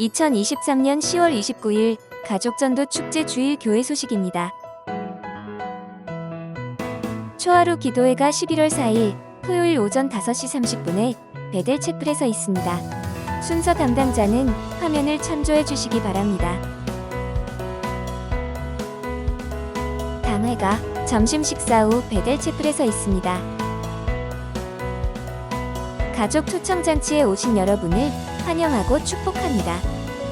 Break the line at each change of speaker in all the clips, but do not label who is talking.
2023년 10월 29일 가족전도 축제 주일 교회 소식입니다. 초하루 기도회가 11월 4일 토요일 오전 5시 30분에 베델 채플에서 있습니다. 순서 담당자는 화면을 참조해 주시기 바랍니다. 당회가 점심 식사 후 베델 채플에서 있습니다. 가족 초청 잔치에 오신 여러분을 환영하고 축복합니다.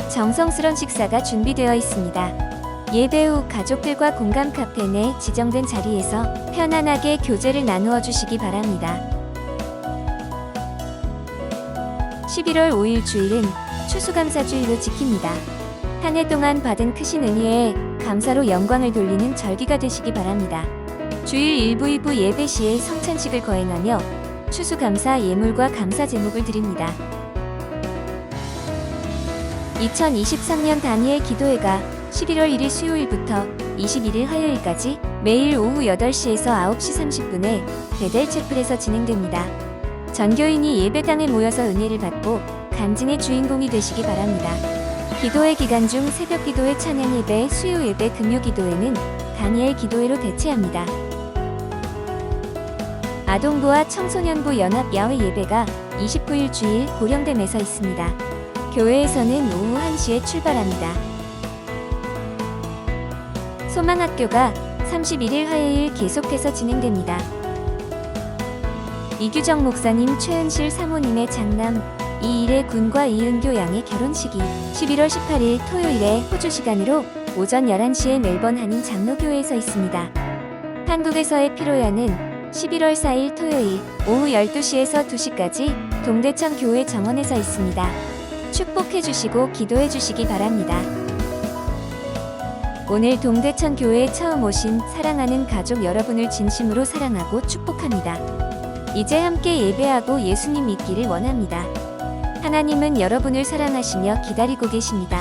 정성스런 식사가 준비되어 있습니다. 예배 후 가족들과 공감 카페 내 지정된 자리에서 편안하게 교제를 나누어 주시기 바랍니다. 11월 5일 주일은 추수감사주일로 지킵니다. 한 해 동안 받은 크신 은혜에 감사로 영광을 돌리는 절기가 되시기 바랍니다. 주일 일부 2부 예배 시에 성찬식을 거행하며 추수감사 예물과 감사 제목을 드립니다. 2023년 다니엘 기도회가 11월 1일 수요일부터 21일 화요일까지 매일 오후 8시에서 9시 30분에 베델 채플에서 진행됩니다. 전교인이 예배당에 모여서 은혜를 받고 간증의 주인공이 되시기 바랍니다. 기도회 기간 중 새벽 기도회 찬양 예배, 수요 예배, 금요 기도회는 다니엘 기도회로 대체합니다. 아동부와 청소년부 연합 야외 예배가 29일 주일 고령댐에서 있습니다. 교회에서는 오후 1시에 출발합니다. 소망학교가 31일 화요일 계속해서 진행됩니다. 이규정 목사님 최은실 사모님의 장남 이일의 군과 이은교 양의 결혼식이 11월 18일 토요일에 호주 시간으로 오전 11시에 멜번 한인 장로교회에서 있습니다. 한국에서의 피로야는 11월 4일 토요일 오후 12시에서 2시까지 동대천 교회 정원에서 있습니다. 축복해 주시고 기도해 주시기 바랍니다. 오늘 동대천 교회에 처음 오신 사랑하는 가족 여러분을 진심으로 사랑하고 축복합니다. 이제 함께 예배하고 예수님 믿기를 원합니다. 하나님은 여러분을 사랑하시며 기다리고 계십니다.